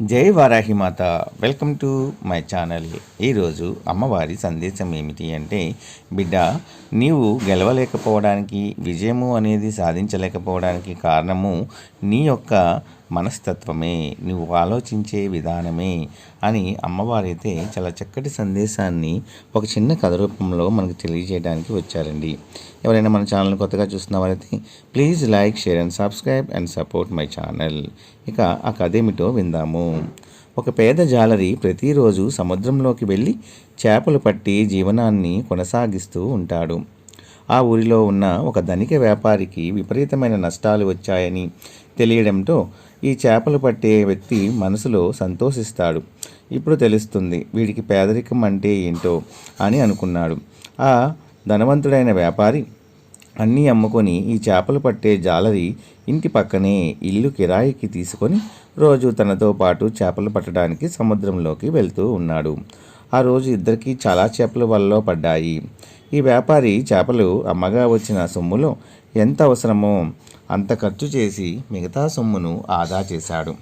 జై Varahimata welcome to my channel. ఈరోజు అమ్మవారి సందేశం ఏమిటి అంటే బిడ్డ నీవు గెలవలేకపోవడానికి విజయము అనేది సాధించలేకపోవడానికి కారణము నీ యొక్క మనస్తత్వమే నువ్వు ఆలోచించే విధానమే అని అమ్మవారైతే చాలా చక్కటి సందేశాన్ని ఒక చిన్న కథ రూపంలో మనకు తెలియజేయడానికి వచ్చారండి. ఎవరైనా మన ఛానల్ కొత్తగా చూస్తున్న వారైతే please like share and subscribe and support my channel. ఇక ఆ కథ ఏమిటో విందాము. ఒక పేద జాలరి ప్రతిరోజు సముద్రంలోకి వెళ్ళి చేపలు పట్టి జీవనాన్ని కొనసాగిస్తూ ఉంటాడు. ఆ ఊరిలో ఉన్న ఒక ధనిక వ్యాపారికి విపరీతమైన నష్టాలు వచ్చాయని తెలియడంతో ఈ చేపలు పట్టే వ్యక్తి మనసులో సంతోషిస్తాడు. ఇప్పుడు తెలుస్తుంది వీడికి పేదరికం అంటే ఏంటో అని అనుకున్నాడు. ఆ ధనవంతుడైన వ్యాపారి అన్నీ అమ్ముకొని ఈ చేపలు పట్టే జాలరి ఇంటి పక్కనే ఇల్లు కిరాయికి తీసుకొని రోజు తనతో పాటు చేపలు పట్టడానికి సముద్రంలోకి వెళ్తూ ఉన్నాడు. ఆ రోజు ఇద్దరికీ చాలా చేపలు వలలో పడ్డాయి. ఈ వ్యాపారి చేపలు అమ్మగా వచ్చిన సొమ్ములో ఎంత అవసరమో అంత ఖర్చు చేసి మిగతా సొమ్మును ఆదా చేశాడు.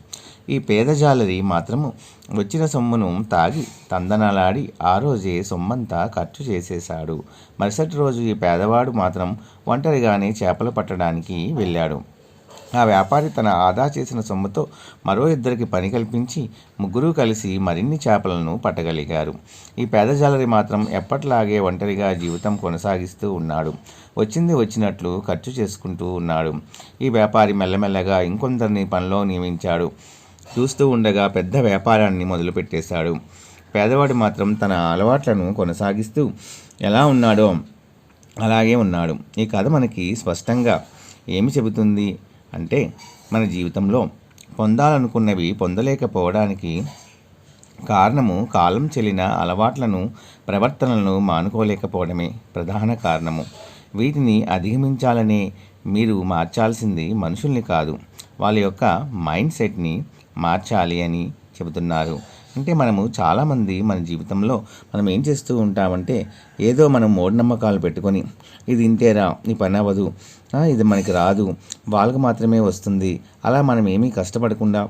ఈ పేద జాలరి మాత్రము వచ్చిన సొమ్మును తాగి తందనలాడి ఆ రోజే సొమ్మంతా ఖర్చు చేసేశాడు. మరుసటి రోజు ఈ పేదవాడు మాత్రం ఒంటరిగానే చేపలు పట్టడానికి వెళ్ళాడు. ఆ వ్యాపారి తన ఆదా చేసిన సొమ్ముతో మరో ఇద్దరికి పని కల్పించి ముగ్గురు కలిసి మరిన్ని చేపలను పట్టగలిగారు. ఈ పేద జాలరి మాత్రం ఎప్పట్లాగే ఒంటరిగా జీవితం కొనసాగిస్తూ ఉన్నాడు. వచ్చింది వచ్చినట్లు ఖర్చు చేసుకుంటూ ఉన్నాడు. ఈ వ్యాపారి మెల్లమెల్లగా ఇంకొందరిని పనిలో నియమించాడు. చూస్తూ ఉండగా పెద్ద వ్యాపారాన్ని మొదలుపెట్టేశాడు. పేదవాడు మాత్రం తన అలవాట్లను కొనసాగిస్తూ ఎలా ఉన్నాడో అలాగే ఉన్నాడు. ఈ కథ మనకి స్పష్టంగా ఏమి చెబుతుంది? అంటే మన జీవితంలో పొందాలనుకున్నవి పొందలేకపోవడానికి కారణము కాలం చెల్లిన అలవాట్లను ప్రవర్తనలను మానుకోలేకపోవడమే ప్రధాన కారణము. వీటిని అధిగమించాలనే మీరు మార్చాల్సింది మనుషుల్ని కాదు వాళ్ళ యొక్క మైండ్ సెట్ని మార్చాలి అని చెబుతున్నారు. అంటే మనము చాలామంది మన జీవితంలో మనం ఏం చేస్తూ ఉంటామంటే ఏదో మనం మూఢనమ్మకాలు పెట్టుకొని ఇది ఇంతేరా ఈ పని అవ్వదు ఇది మనకి రాదు వాళ్ళకు మాత్రమే వస్తుంది అలా మనం ఏమీ కష్టపడకుండా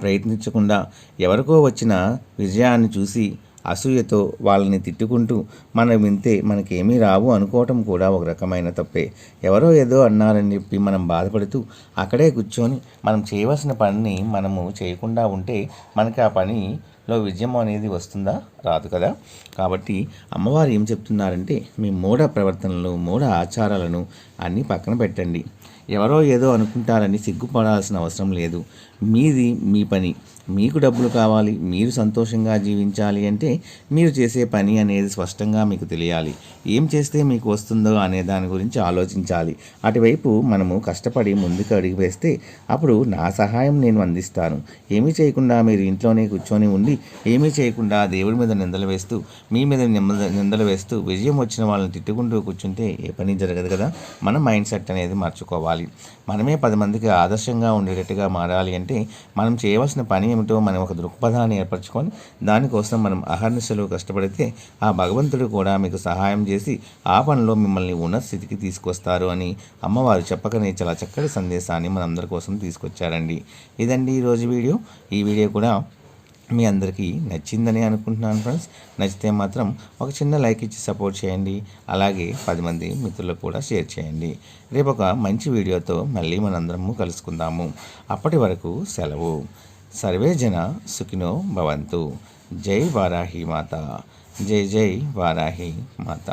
ప్రయత్నించకుండా ఎవరికో వచ్చిన విజయాన్ని చూసి అసూయతో వాళ్ళని తిట్టుకుంటూ మనం వింతే మనకేమీ రావు అనుకోవటం కూడా ఒక రకమైన తప్పే. ఎవరో ఏదో అన్నారని చెప్పి మనం బాధపడుతూ అక్కడే కూర్చొని మనం చేయవలసిన పనిని మనము చేయకుండా ఉంటే మనకి ఆ పనిలో విజయం అనేది వస్తుందా? రాదు కదా? కాబట్టి అమ్మవారు ఏం చెప్తున్నారంటే మీ మూఢ ప్రవర్తనలు మూఢ ఆచారాలను అన్నీ పక్కన పెట్టండి. ఎవరో ఏదో అనుకుంటారని సిగ్గుపడాల్సిన అవసరం లేదు. మీది మీ పని. మీకు డబ్బులు కావాలి మీరు సంతోషంగా జీవించాలి అంటే మీరు చేసే పని అనేది స్పష్టంగా మీకు తెలియాలి. ఏం చేస్తే మీకు వస్తుందో అనే దాని గురించి ఆలోచించాలి. అటువైపు మనము కష్టపడి ముందుకు అడిగి వేస్తే అప్పుడు నా సహాయం నేను అందిస్తాను. ఏమీ చేయకుండా మీరు ఇంట్లోనే కూర్చొని ఉండి ఏమీ చేయకుండా దేవుడి మీద నిందలు వేస్తూ మీ మీద నిందలు వేస్తూ విజయం వచ్చిన వాళ్ళని తిట్టుకుంటూ కూర్చుంటే ఏ పని జరగదు కదా? మన మైండ్ సెట్ అనేది మార్చుకోవాలి. మనమే పది మందికి ఆదర్శంగా ఉండేటట్టుగా మారాలి అంటే మనం చేయవలసిన పని ఏమిటో మనం ఒక దృక్పథాన్ని ఏర్పరచుకొని దానికోసం మనం అహర్నిశలు కష్టపడితే ఆ భగవంతుడు కూడా మీకు సహాయం చేసి ఆ పనిలో మిమ్మల్ని ఉన్నత స్థితికి తీసుకొస్తారు అని అమ్మవారు చెప్పకనే చాలా చక్కటి సందేశాన్ని మనందరి కోసం తీసుకొచ్చారండి. ఇదండి ఈరోజు వీడియో. ఈ వీడియో కూడా మీ అందరికీ నచ్చిందని అనుకుంటున్నాను ఫ్రెండ్స్. నచ్చితే మాత్రం ఒక చిన్న లైక్ ఇచ్చి సపోర్ట్ చేయండి. అలాగే పది మంది మిత్రులకు కూడా షేర్ చేయండి. రేపు ఒక మంచి వీడియోతో మళ్ళీ మనందరము కలుసుకుందాము. అప్పటి వరకు సెలవు. సర్వే జన సుఖినో భవంతు. జై వారాహి మాత. జై జై వారాహి మాత.